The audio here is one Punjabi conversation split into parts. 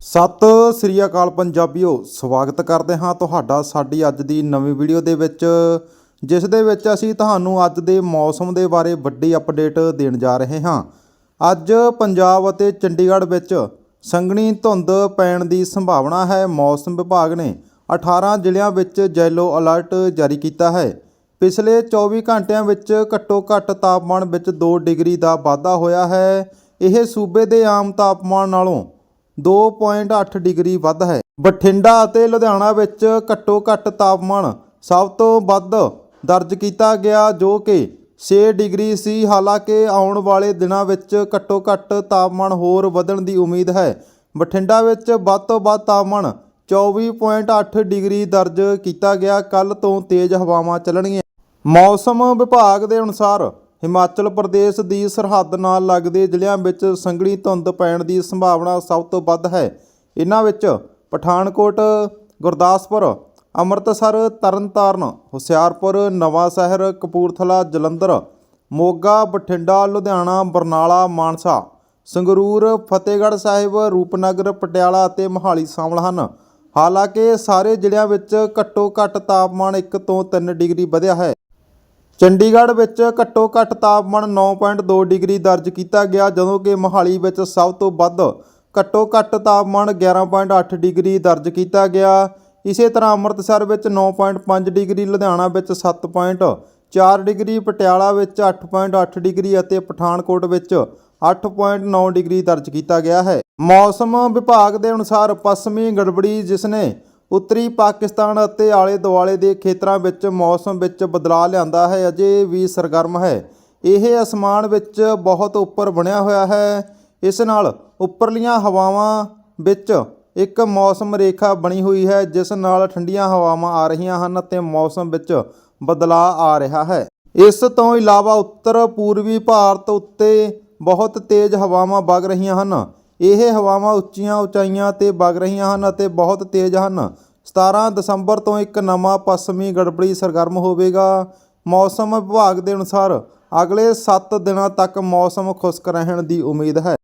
ਸਤਿ ਸ੍ਰੀ ਅਕਾਲ ਪੰਜਾਬੀਓ, ਸਵਾਗਤ ਕਰਦੇ ਹਾਂ ਤੁਹਾਡਾ ਸਾਡੀ ਅੱਜ ਦੀ ਨਵੀਂ ਵੀਡੀਓ ਦੇ ਵਿੱਚ, ਜਿਸ ਦੇ ਵਿੱਚ ਅਸੀਂ ਤੁਹਾਨੂੰ ਅੱਜ ਦੇ ਮੌਸਮ ਦੇ ਬਾਰੇ ਵੱਡੀ ਅਪਡੇਟ ਦੇਣ ਜਾ ਰਹੇ ਹਾਂ। ਅੱਜ ਪੰਜਾਬ ਅਤੇ ਚੰਡੀਗੜ੍ਹ ਵਿੱਚ ਸੰਘਣੀ ਧੁੰਦ ਪੈਣ ਦੀ ਸੰਭਾਵਨਾ ਹੈ। ਮੌਸਮ ਵਿਭਾਗ ਨੇ 18 ਜ਼ਿਲ੍ਹਿਆਂ ਵਿੱਚ ਯੈਲੋ ਅਲਰਟ ਜਾਰੀ ਕੀਤਾ ਹੈ। ਪਿਛਲੇ 24 ਘੰਟਿਆਂ ਵਿੱਚ ਘੱਟੋ ਘੱਟ ਤਾਪਮਾਨ ਵਿੱਚ 2 ਡਿਗਰੀ ਦਾ ਵਾਧਾ ਹੋਇਆ ਹੈ। ਇਹ ਸੂਬੇ ਦੇ ਆਮ ਤਾਪਮਾਨ ਨਾਲੋਂ 2.8 ਡਿਗਰੀ ਵੱਧ ਹੈ। ਬਠਿੰਡਾ ਅਤੇ ਲੁਧਿਆਣਾ ਵਿੱਚ ਘੱਟੋ ਘੱਟ ਤਾਪਮਾਨ ਸਭ ਤੋਂ ਵੱਧ ਦਰਜ ਕੀਤਾ ਗਿਆ, ਜੋ ਕਿ 6 ਡਿਗਰੀ ਸੀ। ਹਾਲਾਂਕਿ ਆਉਣ ਵਾਲੇ ਦਿਨਾਂ ਵਿੱਚ ਘੱਟੋ ਘੱਟ ਤਾਪਮਾਨ ਹੋਰ ਵਧਣ ਦੀ ਉਮੀਦ ਹੈ। ਬਠਿੰਡਾ ਵਿੱਚ ਵੱਧ ਤੋਂ ਵੱਧ ਤਾਪਮਾਨ 24.8 ਡਿਗਰੀ ਦਰਜ ਕੀਤਾ ਗਿਆ। ਕੱਲ ਤੋਂ ਤੇਜ਼ ਹਵਾਵਾਂ ਚੱਲਣਗੀਆਂ। ਮੌਸਮ ਵਿਭਾਗ ਦੇ ਅਨੁਸਾਰ ਹਿਮਾਚਲ ਪ੍ਰਦੇਸ਼ ਦੀ ਸਰਹੱਦ ਨਾਲ ਲੱਗਦੇ ਜ਼ਿਲ੍ਹਿਆਂ ਵਿੱਚ ਸੰਘਣੀ ਧੁੰਦ ਪੈਣ ਦੀ ਸੰਭਾਵਨਾ ਸਭ ਤੋਂ ਵੱਧ ਹੈ। ਇਹਨਾਂ ਵਿੱਚ ਪਠਾਨਕੋਟ, ਗੁਰਦਾਸਪੁਰ, ਅੰਮ੍ਰਿਤਸਰ, ਤਰਨਤਾਰਨ, ਹੁਸ਼ਿਆਰਪੁਰ, ਨਵਾਂ ਸ਼ਹਿਰ, ਕਪੂਰਥਲਾ, ਜਲੰਧਰ, ਮੋਗਾ, ਬਠਿੰਡਾ, ਲੁਧਿਆਣਾ, ਬਰਨਾਲਾ, ਮਾਨਸਾ, ਸੰਗਰੂਰ, ਫਤਿਹਗੜ੍ਹ ਸਾਹਿਬ, ਰੂਪਨਗਰ, ਪਟਿਆਲਾ ਅਤੇ ਮੋਹਾਲੀ ਸ਼ਾਮਲ ਹਨ। ਹਾਲਾਂਕਿ ਸਾਰੇ ਜ਼ਿਲ੍ਹਿਆਂ ਵਿੱਚ ਘੱਟੋ ਘੱਟ ਤਾਪਮਾਨ 1 ਤੋਂ 3 ਡਿਗਰੀ ਵਧਿਆ ਹੈ। ਚੰਡੀਗੜ੍ਹ ਵਿੱਚ ਘੱਟੋ ਘੱਟ ਤਾਪਮਾਨ 9.2 ਡਿਗਰੀ ਦਰਜ ਕੀਤਾ ਗਿਆ, ਜਦੋਂ ਕਿ ਮੋਹਾਲੀ ਵਿੱਚ ਸਭ ਤੋਂ ਵੱਧ ਘੱਟੋ ਘੱਟ ਤਾਪਮਾਨ 11.8 ਡਿਗਰੀ ਦਰਜ ਕੀਤਾ ਗਿਆ। ਇਸੇ ਤਰ੍ਹਾਂ ਅੰਮ੍ਰਿਤਸਰ ਵਿੱਚ 9.5 ਡਿਗਰੀ, ਲੁਧਿਆਣਾ ਵਿੱਚ 7.4 ਡਿਗਰੀ, ਪਟਿਆਲਾ ਵਿੱਚ 8.8 ਡਿਗਰੀ ਅਤੇ ਪਠਾਨਕੋਟ ਵਿੱਚ 8.9 ਡਿਗਰੀ ਦਰਜ ਕੀਤਾ ਗਿਆ ਹੈ। ਮੌਸਮ ਵਿਭਾਗ ਦੇ ਅਨੁਸਾਰ ਪੱਛਮੀ ਗੜਬੜੀ, ਜਿਸ ਨੇ ਉੱਤਰੀ ਪਾਕਿਸਤਾਨ ਅਤੇ ਆਲੇ ਦੁਆਲੇ ਦੇ ਖੇਤਰਾਂ ਵਿੱਚ ਮੌਸਮ ਵਿੱਚ ਬਦਲਾਅ ਲਿਆਂਦਾ ਹੈ, ਅਜੇ ਵੀ ਸਰਗਰਮ ਹੈ। ਇਹ ਅਸਮਾਨ ਵਿੱਚ ਬਹੁਤ ਉੱਪਰ ਬਣਿਆ ਹੋਇਆ ਹੈ। ਇਸ ਨਾਲ ਉੱਪਰਲੀਆਂ ਹਵਾਵਾਂ ਵਿੱਚ ਇੱਕ ਮੌਸਮ ਰੇਖਾ ਬਣੀ ਹੋਈ ਹੈ, ਜਿਸ ਨਾਲ ਠੰਡੀਆਂ ਹਵਾਵਾਂ ਆ ਰਹੀਆਂ ਹਨ ਅਤੇ ਮੌਸਮ ਵਿੱਚ ਬਦਲਾਅ ਆ ਰਿਹਾ ਹੈ। ਇਸ ਤੋਂ ਇਲਾਵਾ ਉੱਤਰ ਪੂਰਬੀ ਭਾਰਤ ਉੱਤੇ ਬਹੁਤ ਤੇਜ਼ ਹਵਾਵਾਂ ਵਗ ਰਹੀਆਂ ਹਨ। ਇਹ ਹਵਾਵਾਂ ਉੱਚੀਆਂ ਉਚਾਈਆਂ ਤੇ ਵਗ ਰਹੀਆਂ ਹਨ ਅਤੇ ਬਹੁਤ ਤੇਜ਼ ਹਨ। 17 ਦਸੰਬਰ ਤੋਂ ਇੱਕ ਨਵਾਂ ਪੱਛਮੀ ਗੜਬੜੀ ਸਰਗਰਮ ਹੋਵੇਗਾ। ਮੌਸਮ ਵਿਭਾਗ ਦੇ ਅਨੁਸਾਰ ਅਗਲੇ 7 ਦਿਨਾਂ ਤੱਕ ਮੌਸਮ ਖੁਸ਼ਕ ਰਹਿਣ ਦੀ ਉਮੀਦ ਹੈ।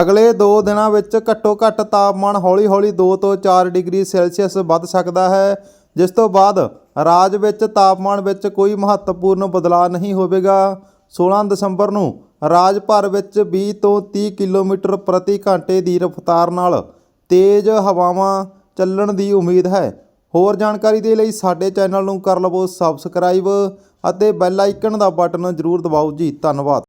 ਅਗਲੇ 2 ਦਿਨਾਂ ਵਿੱਚ ਘੱਟੋ ਘੱਟ ਤਾਪਮਾਨ ਹੌਲੀ-ਹੌਲੀ 2 ਤੋਂ 4 ਡਿਗਰੀ ਸੈਲਸੀਅਸ ਵੱਧ ਸਕਦਾ ਹੈ, ਜਿਸ ਤੋਂ ਬਾਅਦ ਰਾਜ ਵਿੱਚ ਤਾਪਮਾਨ ਵਿੱਚ ਕੋਈ ਮਹੱਤਵਪੂਰਨ ਬਦਲਾਅ ਨਹੀਂ ਹੋਵੇਗਾ। 16 ਦਸੰਬਰ ਨੂੰ ਰਾਜ ਭਰ ਵਿੱਚ 20 ਤੋਂ 30 ਕਿਲੋਮੀਟਰ ਪ੍ਰਤੀ ਘੰਟੇ ਦੀ ਰਫ਼ਤਾਰ ਨਾਲ ਤੇਜ਼ ਹਵਾਵਾਂ ਚੱਲਣ ਦੀ ਉਮੀਦ ਹੈ। ਹੋਰ ਜਾਣਕਾਰੀ ਦੇ ਲਈ ਸਾਡੇ ਚੈਨਲ ਨੂੰ ਕਰ ਲਵੋ ਸਬਸਕ੍ਰਾਈਬ ਅਤੇ ਬੈਲ ਆਈਕਨ ਦਾ ਬਟਨ ਜ਼ਰੂਰ ਦਬਾਓ ਜੀ। ਧੰਨਵਾਦ।